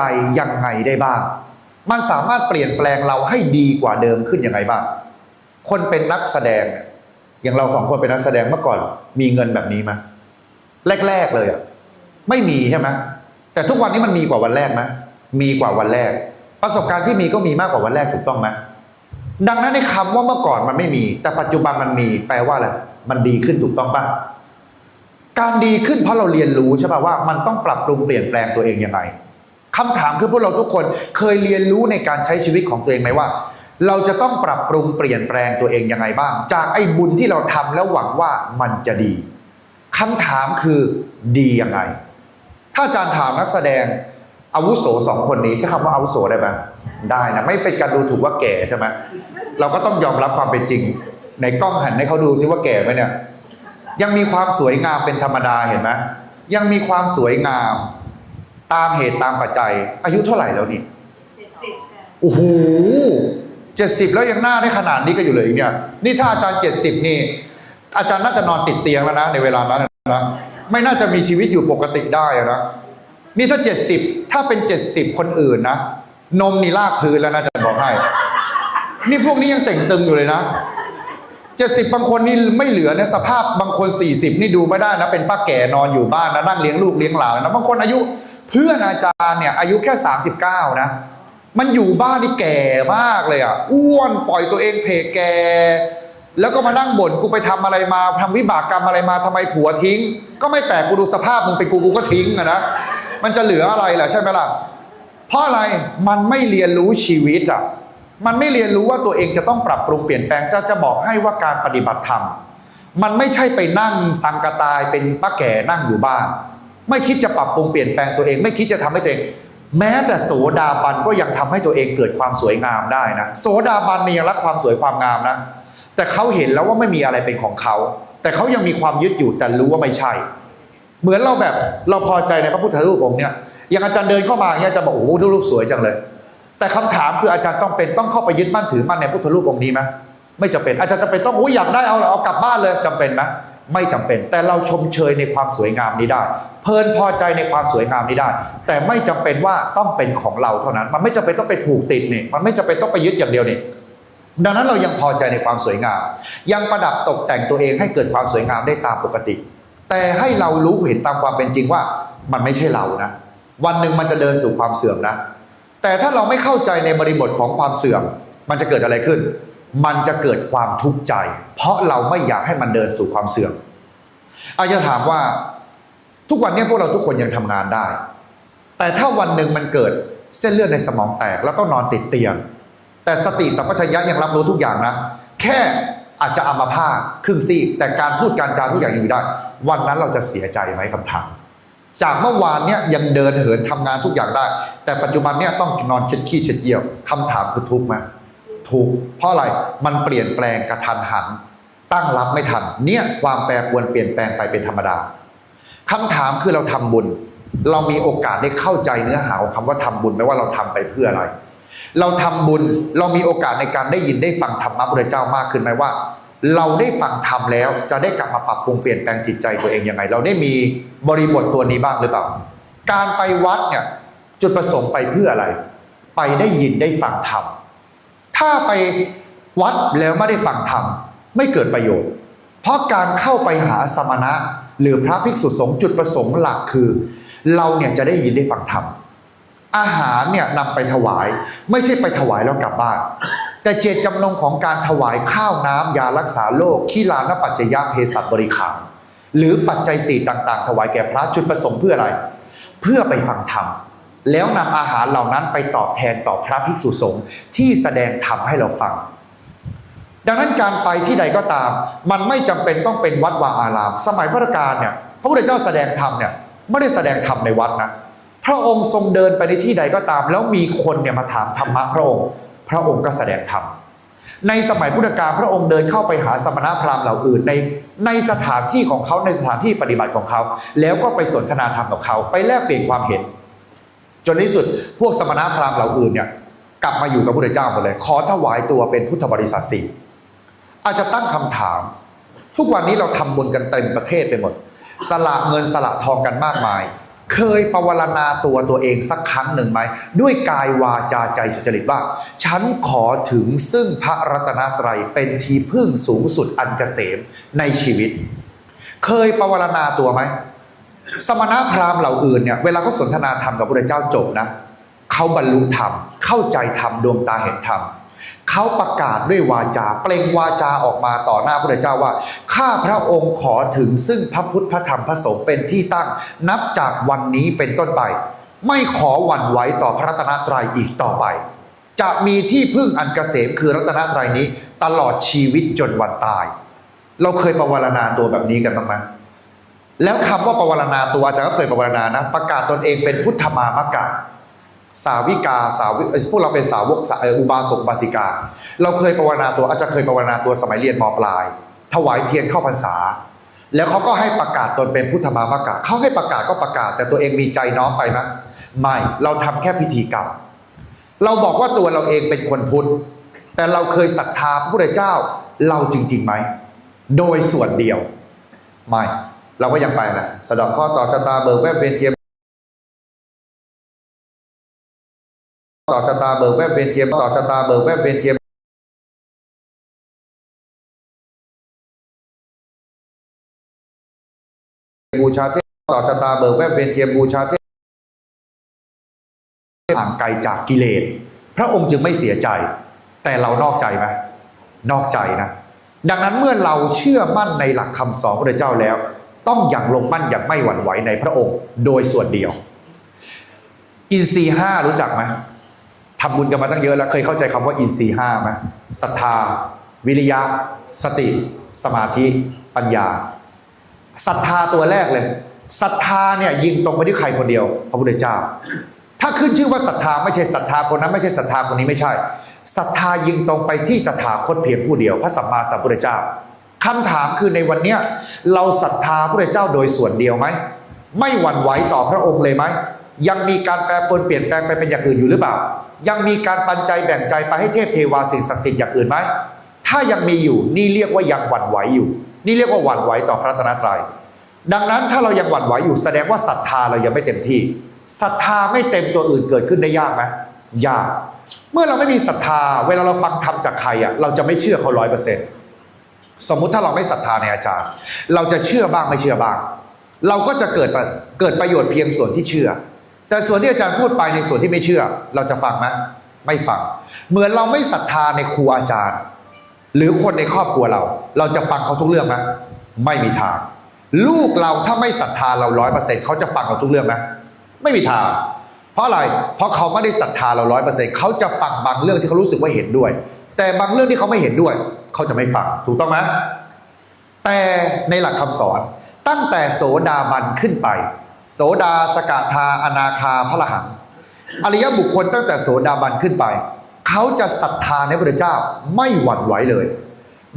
ใจยังไงได้บ้าง มันสามารถเปลี่ยนแปลงเราให้ดีกว่าเดิมขึ้นยังไงบ้าง คนเป็นนักแสดง อย่างเราสองคนเป็นนักแสดงเมื่อก่อน มีเงินแบบนี้ไหมแรก ๆ เลยอะไม่มีใช่ไหมแต่ทุกวันนี้มันมีกว่าวันแรกไหมมีกว่าวันแรก ประสบการณ์ที่มีก็มีมากกว่าวันแรกถูกต้องไหมดังนั้นในคำว่าเมื่อก่อนมันไม่มี แต่ปัจจุบันมันมี แปลว่าอะไรมันดีขึ้นถูกต้องปะการดีขึ้นเพราะเราเรียนรู้ใช่ป่ะว่า มันต้องปรับปรุงเปลี่ยนแปลงตัวเองยังไง คำถามคือพวกเราทุกคนเคยเรียนรู้ในการใช้ชีวิตของตัวเองไหมว่า เราจะต้องปรับปรุงเปลี่ยนแปลงตัวเองยังไงบ้าง จากไอ้บุญที่เราทำแล้วหวังว่ามันจะดีคำถามคือดียังไง ถ้าอาจารย์ถามนักแสดงอาวุโสสองคนนี้ใช้คำว่าอาวุโสได้ไหมได้นะไม่เป็นการดูถูกว่าแก่ใช่ไหมเราก็ต้องยอมรับความเป็นจริง ในกล้องหันให้เขาดูซิว่าแก่ไหมเนี่ยยังมีความสวยงามเป็นธรรมดาเห็นไหมยังมีความสวยงาม ตามเหตุตามปัจจัย อายุเท่าไหร่แล้วนี่เจ็ดสิบค่ะโอ้โหเจ็ดสิบแล้วยังหน้าได้ขนาดนี้ก็อยู่เลยอีกเนี่ย นี่ถ้าอาจารย์เจ็ดสิบนี่ อาจารย์น่าจะนอนติดเตียงแล้วนะในเวลานั้นนะไม่น่าจะมีชีวิตอยู่ปกติได้อะนะนี่ถ้าเจ็ดสิบถ้าเป็นเจ็ดสิบคนอื่นนะนมนี่ลากพื้นแล้วนะจะบอกให้นี่พวกนี้ยังเต่งตึงอยู่เลยนะเจ็ดสิบบางคนนี่ไม่เหลือเนี่ยสภาพบางคนสี่สิบนี่ดูไม่ได้นะเป็นป้าแก่นอนอยู่บ้านนะนั่งเลี้ยงลูกเลี้ยงหลานนะบางคนอายุ เพื่อนอาจารย์เนี่ยอายุแค่สามสิบเก้านะ มันอยู่บ้านนี่แก่มากเลยอะอ้วนปล่อยตัวเองเพแกแล้วก็มานั่งบ่นกูไปทำอะไรมาทำวิบากกรรมอะไรมาทำไมผัวทิ้ง ก็ไม่แปลกกูดูสภาพมึงเป็นกูกูก็ทิ้งอะนะมันจะเหลืออะไรล่ะใช่ไหมล่ะเพราะอะไรมันไม่เรียนรู้ชีวิตอะมันไม่เรียนรู้ว่าตัวเองจะต้องปรับปรุงเปลี่ยนแปลงจะจะบอกให้ว่าการปฏิบัติธรรมมันไม่ใช่ไปนั่งสังกตายเป็นป้าแก่นั่งอยู่บ้าน ไม่คิดจะปรับปรุงเปลี่ยนแปลงตัวเอง ไม่คิดจะทำให้ตัวเอง แม้แต่โสดาบันก็ยังทำให้ตัวเองเกิดความสวยงามได้นะโสดาบันนี่ยังรักความสวยความงามนะ แต่เขาเห็นแล้วว่าไม่มีอะไรเป็นของเขา แต่เขายังมีความยึดอยู่แต่รู้ว่าไม่ใช่ เหมือนเราแบบเราพอใจในพระพุทธรูปองค์เนี่ยอย่างอาจารย์เดินเข้ามาเนี่ยจะบอกโอ้โหรูปสวยจังเลย แต่คำถามคืออาจารย์ต้องเป็นต้องเข้าไปยึดมั่นถือมั่นในพุทธรูปองค์นี้ไหมไม่จำเป็นอาจารย์จะเป็นต้องโอ้ยอยากได้เอาเอากลับบ้านเลยจำเป็นไหม ไม่จำเป็น แต่เราชมเชยในความสวยงามนี้ได้ เพลินพอใจในความสวยงามนี้ได้ แต่ไม่จำเป็นว่าต้องเป็นของเราเท่านั้น มันไม่จำเป็นต้องไปผูกติดนี่มันไม่จำเป็นต้องไปยึดอย่างเดียวนี่ดังนั้นเรายังพอใจในความสวยงาม ยังประดับตกแต่งตัวเองให้เกิดความสวยงามได้ตามปกติ แต่ให้เรารู้เห็นตามความเป็นจริงว่ามันไม่ใช่เรานะ วันหนึ่งมันจะเดินสู่ความเสื่อมนะ แต่ถ้าเราไม่เข้าใจในบริบทของความเสื่อม มันจะเกิดอะไรขึ้น มันจะเกิดความทุกข์ใจ เพราะเราไม่อยากให้มันเดินสู่ความเสื่อมอาจจะถามว่า ทุกวันนี้พวกเราทุกคนยังทำงานได้ แต่ถ้าวันหนึ่งมันเกิดเส้นเลือดในสมองแตกแล้วก็นอนติดเตียง แต่สติสัมปชัญญะยังรับรู้ทุกอย่างนะ แค่อาจจะอัมพาตครึ่งซีกแต่การพูดการจาทุกอย่างยังอยู่ได้ วันนั้นเราจะเสียใจไหมคำถามจากเมื่อวานเนี่ยยังเดินเหินทำงานทุกอย่างได้ แต่ปัจจุบันเนี่ยต้องนอนเช็ดขี้เช็ดเยี่ยวคำถามคือทุกข์ไหม ทุกเพราะอะไรมันเปลี่ยนแปลงกระทันหัน ตั้งรับไม่ทัน เนี่ยความแปรปรวนเปลี่ยนแปลงไปเป็นธรรมดาคำถามคือเราทำบุญ เรามีโอกาสได้เข้าใจเนื้อหาของคำว่าทำบุญไหมว่าเราทำไปเพื่ออะไร เราทำบุญเรามีโอกาสในการได้ยินได้ฟังธรรมะพระเจ้ามากขึ้นไหมว่า เราได้ฟังธรรมแล้ว จะได้กลับมาปรับปรุงเปลี่ยนแปลงจิตใจตัวเองยังไง เราได้มีบริบทตัวนี้บ้างหรือเปล่า การไปวัดเนี่ยจุดประสงค์ไปเพื่ออะไร ไปได้ยินได้ฟังธรรม ถ้าไปวัดแล้วไม่ได้ฟังธรรมไม่เกิดประโยชน์ เพราะการเข้าไปหาสมณะ หรือพระภิกษุสงฆ์จุดประสงค์หลักคือ เราเนี่ยจะได้ยินได้ฟังธรรมอาหารเนี่ยนำไปถวาย ไม่ใช่ไปถวายแล้วกลับบ้านแต่เจตจำนงของการถวายข้าวน้ำยารักษาโรคขี้ลานปัจจยะเภสัชบริขารหรือปัจจัยสี่ต่าง ๆ ถวายแก่พระจุดประสงค์เพื่ออะไร เพื่อไปฟังธรรม แล้วนำอาหารเหล่านั้นไปตอบแทนต่อพระภิกษุสงฆ์ที่แสดงธรรมให้เราฟัง ดังนั้นการไปที่ใดก็ตาม มันไม่จำเป็นต้องเป็นวัดวาอาราม สมัยพระการเนี่ยพระพุทธเจ้าแสดงธรรมเนี่ยไม่ได้แสดงธรรมในวัดนะพระองค์ทรงเดินไปในที่ใดก็ตาม แล้วมีคนเนี่ยมาถามธรรมะพระองค์ พระองค์ก็แสดงธรรมในสมัยพุทธกาลพระองค์เดินเข้าไปหาสมณพราหมณ์เหล่าอื่นในในสถานที่ของเขาในสถานที่ปฏิบัติของเขา แล้วก็ไปสนทนาธรรมกับเขา ไปแลกเปลี่ยนความเห็น จนในที่สุดพวกสมณพราหมณ์เหล่าอื่นเนี่ยกลับมาอยู่กับพระพุทธเจ้าหมดเลย ขอถวายตัวเป็นพุทธบริษัทสี่อาจจะตั้งคำถาม ทุกวันนี้เราทำบุญกันเต็มประเทศไปหมด สละเงินสละทองกันมากมาย เคยปวารณาตัวตัวเองสักครั้งหนึ่งไหม ด้วยกายวาจาใจสุจริตว่า ฉันขอถึงซึ่งพระรัตนตรัยเป็นที่พึ่งสูงสุดอันเกษมในชีวิต เคยปวารณาตัวไหม สมณพราหมณ์เหล่าอื่นเนี่ยเวลาเขาสนทนาธรรมกับพระเจ้าจบนะเขาบรรลุธรรม เข้าใจธรรมดวงตาเห็นธรรมเขาประกาศด้วยวาจา เปล่งวาจาออกมาต่อหน้าพระเจ้าว่า ข้าพระองค์ขอถึงซึ่งพระพุทธพระธรรมพระสงฆ์เป็นที่ตั้ง นับจากวันนี้เป็นต้นไป ไม่ขอหวั่นไหวต่อพระรัตนตรัยอีกต่อไป จะมีที่พึ่งอันเกษมคือรัตนตรัยนี้ ตลอดชีวิตจนวันตาย เราเคยประวรณาตัวแบบนี้กันบ้างไหม แล้วคำว่าปวารณาตัวอาจารย์ก็เคยปวารณานะ ประกาศตนเองเป็นพุทธมามกะ สาวิกาสาวิพวกเราเป็นสาวกอุบาสกบาสิกา เราเคยปวารณาตัวอาจารย์เคยปวารณาตัวสมัยเรียนมปลาย ถวายเทียนเข้าพรรษา แล้วเขาก็ให้ประกาศตนเป็นพุทธมามกะเขาให้ประกาศก็ประกาศ แต่ตัวเองมีใจน้อมไปไหมไม่เราทำแค่พิธีกรรมเราบอกว่าตัวเราเองเป็นคนพุทธ แต่เราเคยศรัทธาพระพุทธเจ้าเราจริงๆไหม โดยส่วนเดียว ไม่ เราก็ยังไปนะสะดอกข้อต่อชะตาเบิกแวบเวียนเทียมต่อชะตาเบิกแวบเวียนเทียมต่อชะตาเบิกแวบเวียนเทียมบูชาเทพต่อชะตาเบิกแวบเวียนเทียมบูชาเทพห่างไกลจากกิเลสพระองค์จึงไม่เสียใจ แต่เรานอกใจไหมนอกใจนะ ดังนั้นเมื่อเราเชื่อมั่นในหลักคำสอนพระเจ้าแล้ว ต้องอย่างลงมั่นอย่างไม่หวั่นไหวในพระองค์ โดยส่วนเดียว อินทรีห้ารู้จักไหมทำบุญกันมาตั้งเยอะแล้วเคยเข้าใจคำว่าอินทรีห้าไหมศรัทธา วิริยะ สติ สมาธิ ปัญญาศรัทธาตัวแรกเลยศรัทธาเนี่ยยิงตรงไปที่ใครคนเดียว พระพุทธเจ้า ถ้าขึ้นชื่อว่าศรัทธาไม่ใช่ศรัทธาคนนั้นไม่ใช่ศรัทธาคนนี้ไม่ใช่ศรัทธายิงตรงไปที่ตถาคตเพียงผู้เดียว พระสัมมาสัมพุทธเจ้า คำถามคือในวันเนี้ยเราศรัทธาพระเจ้าโดยส่วนเดียวไหม ไม่หวั่นไหวต่อพระองค์เลยไหม ยังมีการแปรปรวนเปลี่ยนแปลงไปเป็นอย่างอื่นอยู่หรือเปล่า ยังมีการปันใจแบ่งใจไปให้เทพเทวาสิ่งศักดิ์สิทธิ์อย่างอื่นไหม ถ้ายังมีอยู่นี่เรียกว่ายังหวั่นไหวอยู่ นี่เรียกว่าหวั่นไหวต่อพระรัตนตรัย ดังนั้นถ้าเรายังหวั่นไหวอยู่แสดงว่าศรัทธาเรายังไม่เต็มที่ศรัทธาไม่เต็มตัวอื่นเกิดขึ้นได้ยากไหมยาก เมื่อเราไม่มีศรัทธา เวลาเราฟังธรรมจากใครอะเราจะไม่เชื่อเขาร้อยเปอร์เซ็นต์ สมมุติถ้าเราไม่ศรัทธาในอาจารย์ เราจะเชื่อบ้างไม่เชื่อบ้าง เราก็จะเกิดเกิดประโยชน์เพียงส่วนที่เชื่อ แต่ส่วนที่อาจารย์พูดไปในส่วนที่ไม่เชื่อ เราจะฟังไหมไม่ฟัง เหมือนเราไม่ศรัทธาในครูอาจารย์ หรือคนในครอบครัวเรา เราจะฟังเขาทุกเรื่องไหมไม่มีทาง ลูกเราถ้าไม่ศรัทธาเราร้อยเปอร์เซ็นต์เขาจะฟังเราทุกเรื่องไหมไม่มีทาง เพราะอะไร เพราะเขาไม่ได้ศรัทธาเราร้อยเปอร์เซ็นต์เขาจะฟังบางเรื่องที่เขารู้สึกว่าเห็นด้วย แต่บางเรื่องที่เขาไม่เห็นด้วย เขาจะไม่ฟังถูกต้องไหมแต่ในหลักคำสอนตั้งแต่โสดาบันขึ้นไป โสดาสกทาอนาคาพระรหันต์อริยบุคคลตั้งแต่โสดาบันขึ้นไป เขาจะศรัทธาในพระพุทธเจ้าไม่หวั่นไหวเลย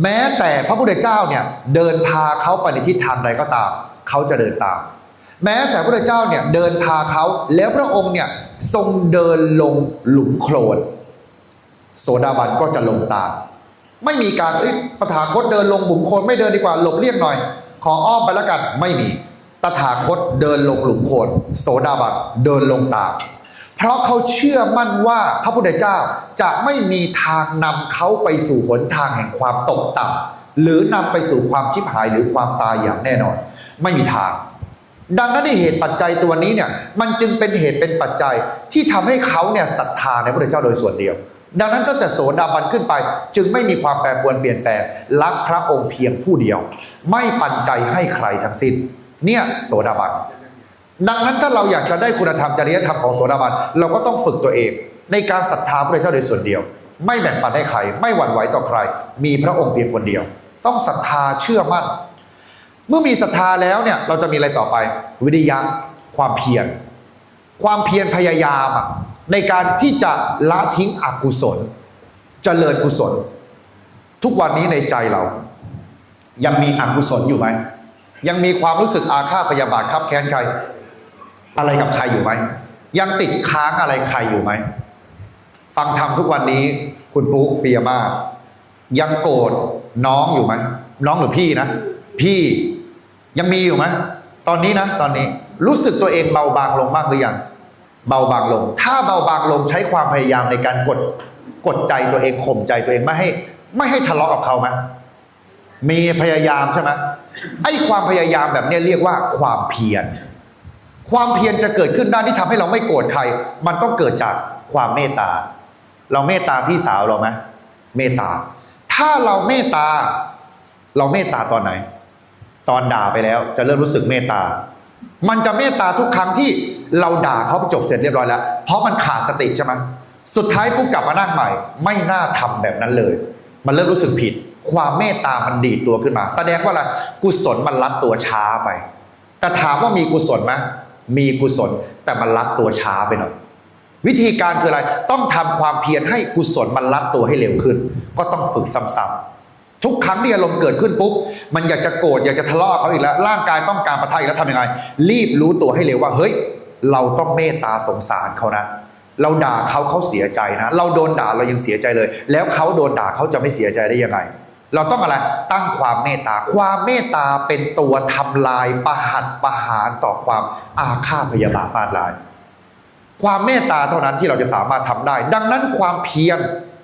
แม้แต่พระพุทธเจ้าเนี่ยเดินพาเขาไปในทิศทางใดก็ตาม เขาจะเดินตาม แม้แต่พระพุทธเจ้าเนี่ยเดินพาเขาแล้วพระองค์เนี่ยทรงเดินลงหลุมโคลน โสดาบันก็จะลงตาม ไม่มีการเอ้ยปถาคตเดินลงหลุมโคลนไม่เดินดีกว่าหลบเลี่ยงหน่อย ขออ้อมไปแล้วกันไม่มี ตถาคตเดินลงหลุมโคนโสดาบันเดินลงตาม เพราะเขาเชื่อมั่นว่าพระพุทธเจ้าจะไม่มีทางนำเขาไปสู่หนทางแห่งความตกต่ำหรือนำไปสู่ความชิบหายหรือความตายอย่างแน่นอน ไม่มีทางดังนั้นในเหตุปัจจัยตัวนี้เนี่ยมันจึงเป็นเหตุเป็นปัจจัยที่ทำให้เขาเนี่ยศรัทธาในพระพุทธเจ้าโดยส่วนเดียว ดังนั้นตั้งแต่โสดาบันขึ้นไป จึงไม่มีความแปรปรวนเปลี่ยนแปลงรักพระองค์เพียงผู้เดียว ไม่ปันใจให้ใครทั้งสิ้น เนี่ยโสดาบันดังนั้นถ้าเราอยากจะได้คุณธรรมจริยธรรมของโสดาบันเราก็ต้องฝึกตัวเอง ในการศรัทธาพระเจ้าโดยส่วนเดียว ไม่แบ่งปันให้ใคร ไม่หวั่นไหวต่อใคร มีพระองค์เพียงคนเดียว ต้องศรัทธาเชื่อมั่น เมื่อมีศรัทธาแล้วเนี่ยเราจะมีอะไรต่อไป วิริยะความเพียรความเพียรพยายามอะ ในการที่จะละทิ้งอกุศลเจริญกุศล ทุกวันนี้ในใจเรา ยังมีอกุศลอยู่ไหม ยังมีความรู้สึกอาฆาตพยาบาทครับแค้นใคร อะไรกับใครอยู่ไหม ยังติดค้างอะไรใครอยู่ไหม ฟังธรรมทุกวันนี้คุณปุ๊กปียมาศยังโกรธน้องอยู่ไหมน้องหรือพี่นะ พี่ยังมีอยู่ไหมตอนนี้นะ ตอนนี้รู้สึกตัวเองเบาบางลงบ้างหรือยัง เบาบางลง ถ้าเบาบางลงใช้ความพยายามในการกดกดใจตัวเองข่มใจตัวเองไม่ให้ ไม่ให้ทะเลาะกับเขาไหมมีพยายามใช่ไหมไอ้ความพยายามแบบนี้เรียกว่าความเพียร ความเพียรจะเกิดขึ้นได้ที่ทำให้เราไม่โกรธใคร มันต้องเกิดจากความเมตตา เราเมตตาพี่สาวเราไหมเมตตา ถ้าเราเมตตา เราเมตตาตอนไหน ตอนด่าไปแล้วจะเริ่มรู้สึกเมตตา มันจะเมตตาทุกครั้งที่เราด่าเขาจบเสร็จเรียบร้อยแล้ว เพราะมันขาดสติใช่ไหมสุดท้ายปุ๊บกลับมานั่งใหม่ ไม่น่าทำแบบนั้นเลย มันเริ่มรู้สึกผิด ความเมตตามันดีดตัวขึ้นมา แสดงว่าอะไรกุศลมันลัดตัวช้าไป แต่ถามว่ามีกุศลไหมมีกุศลแต่มันลัดตัวช้าไปหน่อยวิธีการคืออะไร ต้องทำความเพียรให้กุศลมันลัดตัวให้เร็วขึ้น ก็ต้องฝึกซ้ำๆ ทุกครั้งที่อารมณ์เกิดขึ้นปุ๊บมันอยากจะโกรธอยากจะทะเลาะเขาอีกแล้ว ร่างกายต้องการประทะอีกแล้วทำยังไง รีบรู้ตัวให้เร็วว่า เฮ้ย เราต้องเมตตาสงสารเขานะ เราด่าเขาเขาเสียใจนะ เราโดนด่าเรายังเสียใจเลย แล้วเขาโดนด่าเขาจะไม่เสียใจได้ยังไง เราต้องอะไรตั้งความเมตตา ความเมตตาเป็นตัวทำลายประหัตประหารต่อความอาฆาตพยาบาทมาดร้าย ความเมตตาเท่านั้นที่เราจะสามารถทำได้ ดังนั้นความเพียร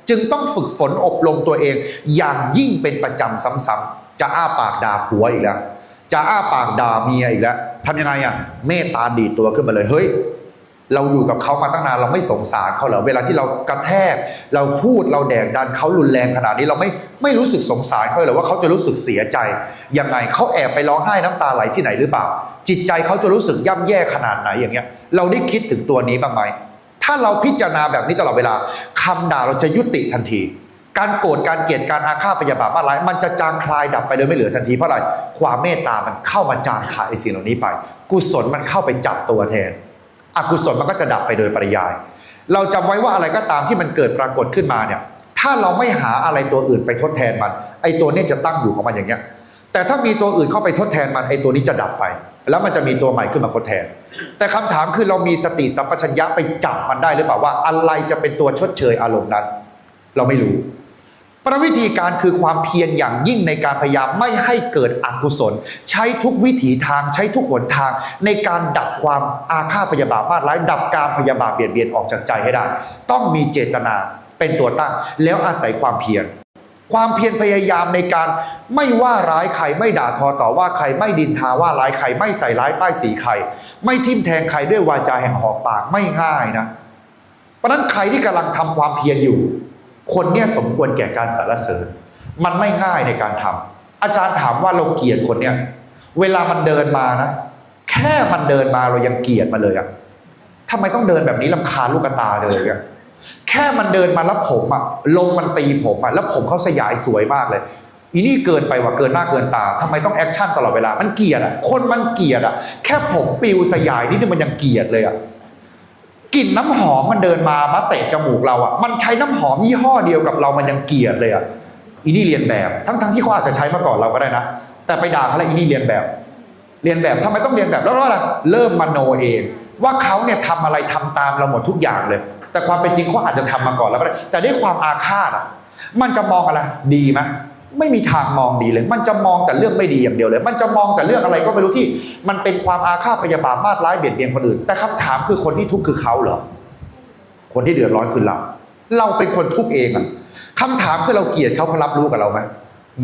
จึงต้องฝึกฝนอบรมตัวเอง อย่างยิ่งเป็นประจำซ้ำๆจะอ้าปากด่าผัวอีกแล้ว จะอ้าปากด่าเมียอีกแล้วทำยังไงอะเมตตาดีตัวขึ้นมาเลยเฮ้ยเราอยู่กับเขามาตั้งนานเราไม่สงสารเขาเหรอเวลาที่เรากระแทก เราพูดเราแดกดันเขารุนแรงขนาดนี้เราไม่ไม่รู้สึกสงสารเขาเลยเหรอว่าเขาจะรู้สึกเสียใจยังไงเขาแอบไปร้องไห้น้ำตาไหลที่ไหนหรือเปล่า จิตใจเขาจะรู้สึกย่ำแย่ขนาดไหนอย่างเงี้ย เราได้คิดถึงตัวนี้บ้างไหม ถ้าเราพิจารณาแบบนี้ตลอดเวลาคำด่าเราจะยุติทันที การโกรธการเกลียดการอาฆาตพยาบาทมาร้ายมันจะจางคลายดับไปโดยไม่เหลือทันทีเพราะอะไรความเมตตามันเข้ามาจางคลายไอสิ่งเหล่านี้ไป กุศลมันเข้าไปจับตัวแทน อกุศลมันก็จะดับไปโดยปริยาย เราจำไว้ว่าอะไรก็ตามที่มันเกิดปรากฏขึ้นมาเนี่ยถ้าเราไม่หาอะไรตัวอื่นไปทดแทนมัน ไอตัวนี้จะตั้งอยู่ของมันอย่างเงี้ยแต่ถ้ามีตัวอื่นเข้าไปทดแทนมันไอตัวนี้จะดับไป แล้วมันจะมีตัวใหม่ขึ้นมาทดแทน แต่คำถามคือเรามีสติสัมปชัญญะไปจับมันได้หรือเปล่าว่า อะไรจะเป็นตัวชดเชยอารมณ์นั้น เราไม่รู้ประวิธีการคือความเพียรอย่างยิ่งในการพยายามไม่ให้เกิดอกุศล ใช้ทุกวิถีทางใช้ทุกหนทาง ในการดับความอาฆาตพยาบาทมาดร้ายดับการพยาบาทเบียดเบียนออกจากใจให้ได้ ต้องมีเจตนาเป็นตัวตั้งแล้วอาศัยความเพียร ความเพียรพยายามในการไม่ว่าร้ายใครไม่ด่าทอต่อว่าใครไม่ดินทาว่าร้ายใครไม่ใส่ร้ายป้ายสีใคร ไม่ทิ่มแทงใครด้วยวาจาแห่งหอกปากไม่ง่ายนะ เพราะนั้นใครที่กำลังทำความเพียรอยู่ คนเนี้ยสมควรแก่การสรรเสริญ มันไม่ง่ายในการทำอาจารย์ถามว่าเราเกลียดคนเนี้ยเวลามันเดินมานะ แค่มันเดินมาเรายังเกลียดมันเลยอะทำไมต้องเดินแบบนี้ลำคาญลูกตาเลยอะ แค่มันเดินมาแล้วผมอะลมมันตีผมอะแล้วผมเขาสยายสวยมากเลยอีนี่เกินไปว่าเกินหน้าเกินตาทำไมต้องแอคชั่นตลอดเวลา มันเกลียดอะคนมันเกลียดอะแค่ผมปิวสยายนิดนึงมันยังเกลียดเลยอะกลิ่นน้ำหอมมันเดินมามาเตะจมูกเราอะมันใช้น้ำหอมยี่ห้อเดียวกับเรามันยังเกลียดเลยอะอีนี่เรียนแบบ ทั้งๆที่เขาอาจจะใช้มาก่อนเราก็ได้นะ แต่ไปด่าเขาแล้วอีนี่เรียนแบบ เรียนแบบทำไมต้องเรียนแบบแล้วก็อะไรเริ่มมโนเอง ว่าเขาเนี่ยทำอะไรทำตามเราหมดทุกอย่างเลย แต่ความเป็นจริงเขาอาจจะทำมาก่อนแล้วก็ได้แต่ด้วยความอาฆาตอะมันจะมองอะไรดีไหมไม่มีทางมองดีเลย มันจะมองแต่เรื่องไม่ดีอย่างเดียวเลย มันจะมองแต่เรื่องอะไรก็ไม่รู้ที่ มันเป็นความอาฆาตพยาบาทมาดร้ายเบียดเบียนคนอื่น แต่คำถามคือคนที่ทุกข์คือเขาเหรอ คนที่เดือดร้อนคือเรา เราเป็นคนทุกข์เองอะคำถามคือเราเกลียดเขาเขารับรู้กับเราไหม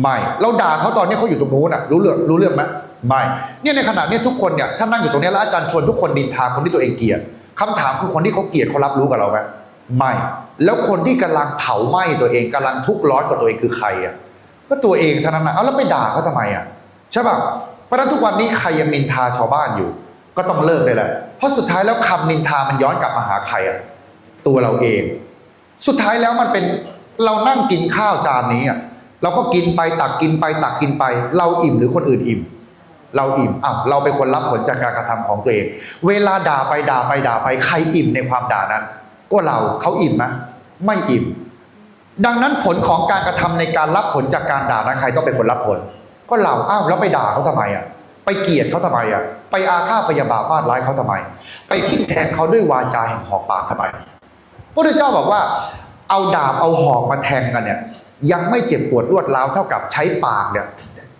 ไม่ เราด่าเขาตอนนี้เขาอยู่ตรงนู้นอะ รู้เรื่องรู้เรื่องไหมไม่ เนี่ยในขณะนี้ทุกคนเนี่ย ถ้านั่งอยู่ตรงนี้แล้วอาจารย์ชวนทุกคนดินทาคนที่ตัวเองเกลียด คำถามคือคนที่เขาเกลียดเขารับรู้กับเราไหมไม่ แล้วคนที่กำลังเผาไหม้ตัวเองกำลังทุกข์ร้อนกับตัวเองคือใครอะก็ตัวเองเท่านั้นนะเอาแล้วไปด่าเขาทำไมอะใช่ป่ะเพราะฉะนั้นทุกวันนี้ใครยังนินทาชาวบ้านอยู่ ก็ต้องเลิกได้แหละเพราะสุดท้ายแล้วคำนินทามันย้อนกลับมาหาใครอะตัวเราเอง สุดท้ายแล้วมันเป็นเรานั่งกินข้าวจานนี้อะเราก็กินไปตักกินไปตักกินไป เราอิ่มหรือคนอื่นอิ่ม เราอิ่มอะเราเป็นคนรับผลจากการกระทำของตัวเอง เวลาด่าไปด่าไปด่าไปใครอิ่มในความด่านั้น ก็เราเขาอิ่มไหมไม่อิ่ม ดังนั้นผลของการกระทำในการรับผลจากการด่านั้นใครต้องเป็นคนรับผล ก็เราอ้าวแล้วไปด่าเขาทำไมอะ ไปเกลียดเขาทำไมอะ ไปอาฆาตพยาบาทมาดร้ายเขาทำไม ไปทิ่มแทงเขาด้วยวาจาแห่งหอกปากทำไมพระพุทธเจ้าบอกว่า เอาดาบเอาหอกมาแทงกันเนี่ย ยังไม่เจ็บปวดรวดร้าวเท่ากับใช้ปากเนี่ย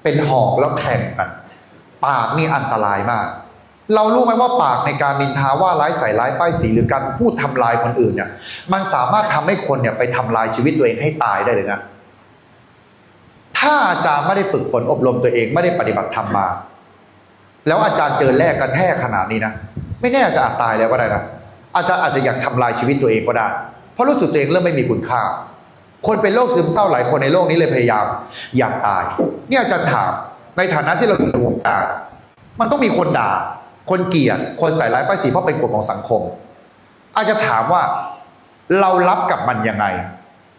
เป็นหอกแล้วแทงกัน ปากนี่อันตรายมาก เรารู้ไหมว่าปากในการนินทาว่าร้ายใส่ร้ายป้ายสีหรือการพูดทำลายคนอื่นเนี่ย มันสามารถทำให้คนเนี่ยไปทำลายชีวิตตัวเองให้ตายได้เลยนะ ถ้าอาจารย์ไม่ได้ฝึกฝนอบรมตัวเองไม่ได้ปฏิบัติธรรมมา แล้วอาจารย์เจอแรกกระแทกขนาดนี้นะไม่แน่อาจจะอาจตายแล้วก็ได้นะอาจารย์อาจจะอยากทำลายชีวิตตัวเองก็ได้ เพราะรู้สึกตัวเองเริ่มไม่มีคุณค่าคนเป็นโรคซึมเศร้าหลายคนในโลกนี้เลยพยายามอยากตาย เนี่ยอาจารย์ถาม ในฐานะที่เราอยู่ในวงการมันต้องมีคนด่า คนเกลียด คนใส่ร้ายป้ายสีเพราะเป็นกฎของสังคม อาจจะถามว่าเรารับกับมันยังไง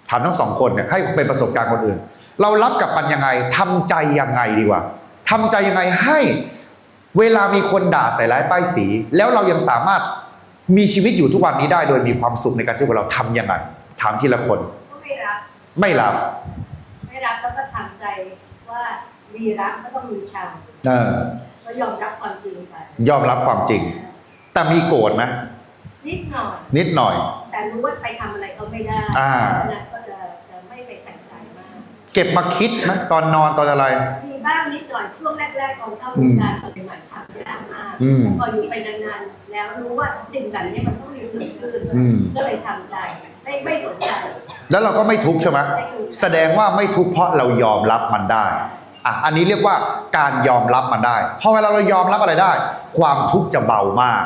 ถามทั้งสองคนเนี่ยให้เป็นประสบการณ์คนอื่น เรารับกับมันยังไงทำใจยังไงดีกว่าทำใจยังไงให้เวลามีคนด่าใส่ร้ายป้ายสี แล้วเรายังสามารถมีชีวิตอยู่ทุกวันนี้ได้โดยมีความสุขในการที่เราทำยังไงถามทีละคนก็ไม่รับ ไม่รับ ไม่รับแล้วก็ทำใจว่า มีรักก็ต้องมีชังเออก็ยอมรับความจริงไปยอมรับความจริง แต่มีโกรธไหมนิดหน่อย นิดหน่อย แต่รู้ว่าไปทำอะไรเขาไม่ได้อ่า ฉะนั้นก็จะจะไม่ไปใส่ใจมาก เก็บมาคิดไหมตอนนอนตอนอะไร มีบ้างนิดหน่อยช่วงแรกๆของเข้าวงการตอนใหม่ๆทำยากมากอืมพออยู่ไปนานๆแล้วรู้ว่าสิ่งแบบนี้มันต้องมีเกิดขึ้นอืม ก็เลยทำใจไม่ไม่สนใจแล้วเราก็ไม่ทุกข์ใช่ไหมไม่ทุกข์แสดงว่าไม่ทุกข์เพราะเรายอมรับมันได้ อะอันนี้เรียกว่าการยอมรับมันได้พอเวลาเรายอมรับอะไรได้ ความทุกข์จะเบามาก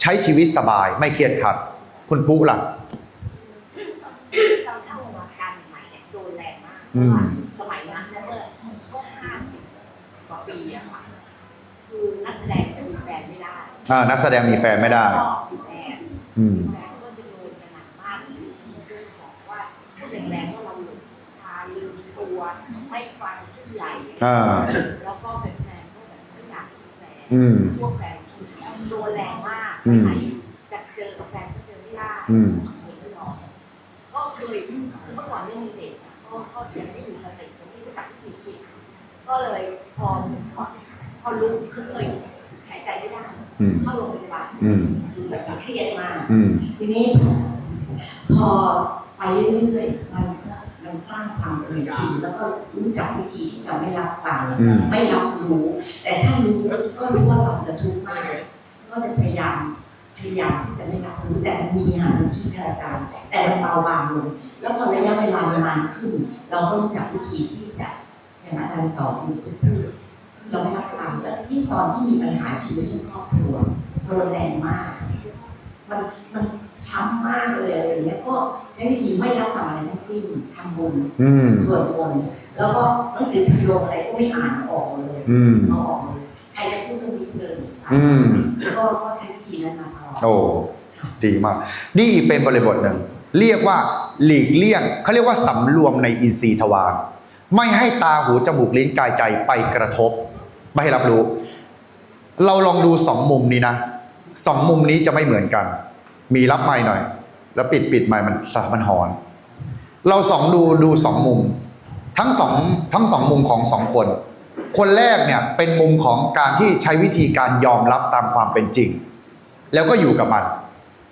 ใช้ชีวิตสบายไม่เครียดขัดคุณปุ๊ล่ะตอนเข้าวงการใหม่เนี่ยโดนแรงมากอืม สมัยนั้นเนี่ยเมื่อเมื่อห้าสิบกว่าปีอะค่ะคือนักแสดงจะมีแฟนไม่ได้อ่านักแสดงมีแฟนไม่ได้ ก็มีแฟนอืมแฟนก็จะโดนกันหนักมากคือจะบอกว่าพูดแรงๆว่าเราหลุดชาลืมตัวไม่ฟังผู้ใหญ่ อ่า แล้วก็แฟนๆก็แบบไม่อยากมีแฟนอืม พวกแฟนโดนแรงมากอืม ไหนจะเจอกับแฟนก็เจอไม่ได้อืมไม่ยอมก็เคยเมื่อก่อนเรื่องเด็กอะก็ก็ยังไม่มีสติยังไม่รู้จักวิธีคิดก็เลยพอพอพอรู้คือเคยหายใจไม่ได้อืม เข้าโรงพยาบาลอืม คือแบบเครียดมาก อืม ทีนี้พอไปเรื่อยๆมันสร้าง มันสร้างความเคยชินแล้วก็รู้จักวิธีที่จะไม่รับฟังอืมไม่รับรู้ แต่ถ้ารู้ก็รู้ว่าเราจะทุกข์มาก ก็จะพยายามพยายามที่จะไม่รับรู้แต่มันมีหาวิธีค่ะอาจารย์ แต่มันเบาบางลงแล้วพอระยะเวลานานขึ้น เราก็รู้จักวิธีที่จะอย่างอาจารย์สอนพูดเราไม่รับฟังแล้วยิ่งตอนที่มีปัญหาชีวิตในครอบครัวโดนแรงมาก มันมันช้ำมากเลยอะไรอย่างเงี้ยก็ใช้วิธีไม่รับฟังอะไรทั้งสิ้นทำบุญอืมสวดมนต์แล้วก็หนังสือพิมพ์ลงอะไรก็ไม่อ่านออกเลยอืมเอาออกเลยใครจะพูดเรื่องนี้เลยอืมก็ก็ใช้วิธีนั้นมาตลอดโอ้ดีมาก นี่เป็นบริบทหนึ่งเรียกว่าหลีกเลี่ยงเขาเรียกว่าสำรวมในอินทรีย์ทวารไม่ให้ตาหูจมูกลิ้นกายใจไปกระทบ ไม่ให้รับรู้ เราลองดูสองมุมนี้นะ สองมุมนี้จะไม่เหมือนกัน มีรับไม้หน่อย แล้วปิดปิดไม้มันมันหอน เราสองดูดูสองมุม ทั้งสองทั้งสองมุมของสองคน คนแรกเนี่ยเป็นมุมของการที่ใช้วิธีการยอมรับตามความเป็นจริง แล้วก็อยู่กับมัน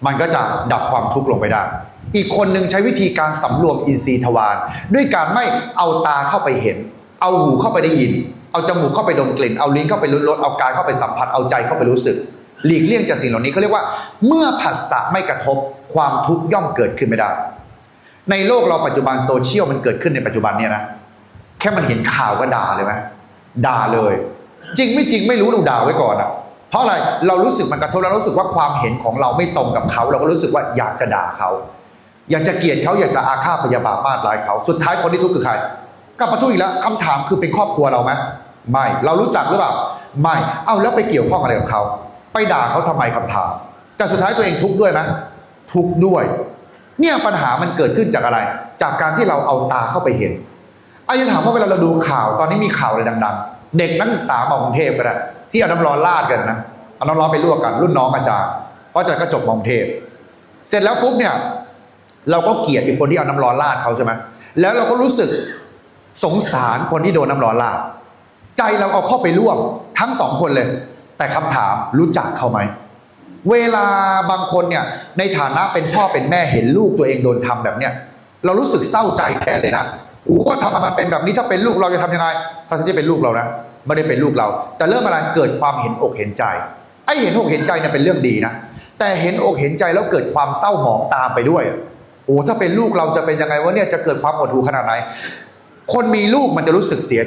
มันก็จะดับความทุกข์ลงไปได้ อีกคนหนึ่งใช้วิธีการสำรวมอินทรีย์ทวารด้วยการไม่เอาตาเข้าไปเห็น เอาหูเข้าไปได้ยิน เอาจมูกเข้าไปดมกลิ่น เอาลิ้นเข้าไปลิ้รสเอากายเข้าไปสัมผัสเอาใจเข้าไปรู้สึก หลีกเลี่ยงจากสิ่งเหล่านี้เขาเรียกว่า เมื่อผัสสะไม่กระทบความทุกข์ย่อมเกิดขึ้นไม่ได้ ในโลกเราปัจจุบันโซเชียลมันเกิดขึ้นในปัจจุบันเนี่ยนะแค่มันเห็นข่าวก็ด่าเลยไหมด่าเลย จริงไม่จริงไม่รู้เราด่าไว้ก่อนอะเพราะอะไรเรารู้สึกมันกระทบเรารู้สึกว่าความเห็นของเราไม่ตรงกับเขา เราก็รู้สึกว่าอยากจะด่าเขา อยากจะเกลียดเขาอยากจะอาฆาตพยาบาทมาดร้ายเขา สุดท้ายคนที่ทุกข์คือใครกลับมาทุกข์อีกแล้วคำถามคือเป็นครอบครัวเราไหมไม่เรารู้จักหรือเปล่าไม่เอ้าแล้วไปเกี่ยวข้องอะไรกับเขา ไปด่าเขาทำไมคำถาม แต่สุดท้ายตัวเองทุกข์ด้วยไหมทุกข์ด้วย เนี่ยปัญหามันเกิดขึ้นจากอะไร จากการที่เราเอาตาเข้าไปเห็นอาจะถามว่าเวลาเราดูข่าวตอนนี้มีข่าวอะไรดัง ๆ เด็กนักศึกษามากรุงเทพก็ได้ที่เอาน้ำร้อนราดกันนะเอาน้ำร้อนไปลวกกันรุ่นน้องอาจารย์เพราะอาจารย์ก็จบมากรุงเทพ เสร็จแล้วปุ๊บเนี่ยเราก็เกลียดอีกคนที่เอาน้ำร้อนราดเขาใช่ไหมแล้วเราก็รู้สึกสงสารคนที่โดนน้ำร้อนราด ใจเราเอาเข้าไปร่วมทั้งสองคนเลย แต่คำถามรู้จักเขาไหม เวลาบางคนเนี่ยในฐานะเป็นพ่อเป็นแม่เห็นลูกตัวเองโดนทำแบบเนี้ยเรารู้สึกเศร้าใจแทนเลยนะโอ้ว่าทำมมันเป็นแบบนี้ถ้าเป็นลูกเราจะทำยังไง ถ้าที่เป็นลูกเรานะไม่ได้เป็นลูกเรา แต่เริ่มอะไรเกิดความเห็นอกเห็นใจไอ้เห็นอกเห็นใจเนี่ยเป็นเรื่องดีนะแต่เห็นอกเห็นใจแล้วเกิดความเศร้าหมองตามไปด้วยโอ้ถ้าเป็นลูกเราจะเป็นยังไงวะเนี่ยจะเกิดความหดหู่ขนาดไหน คนมีลูกมันจะรู้สึกเสีย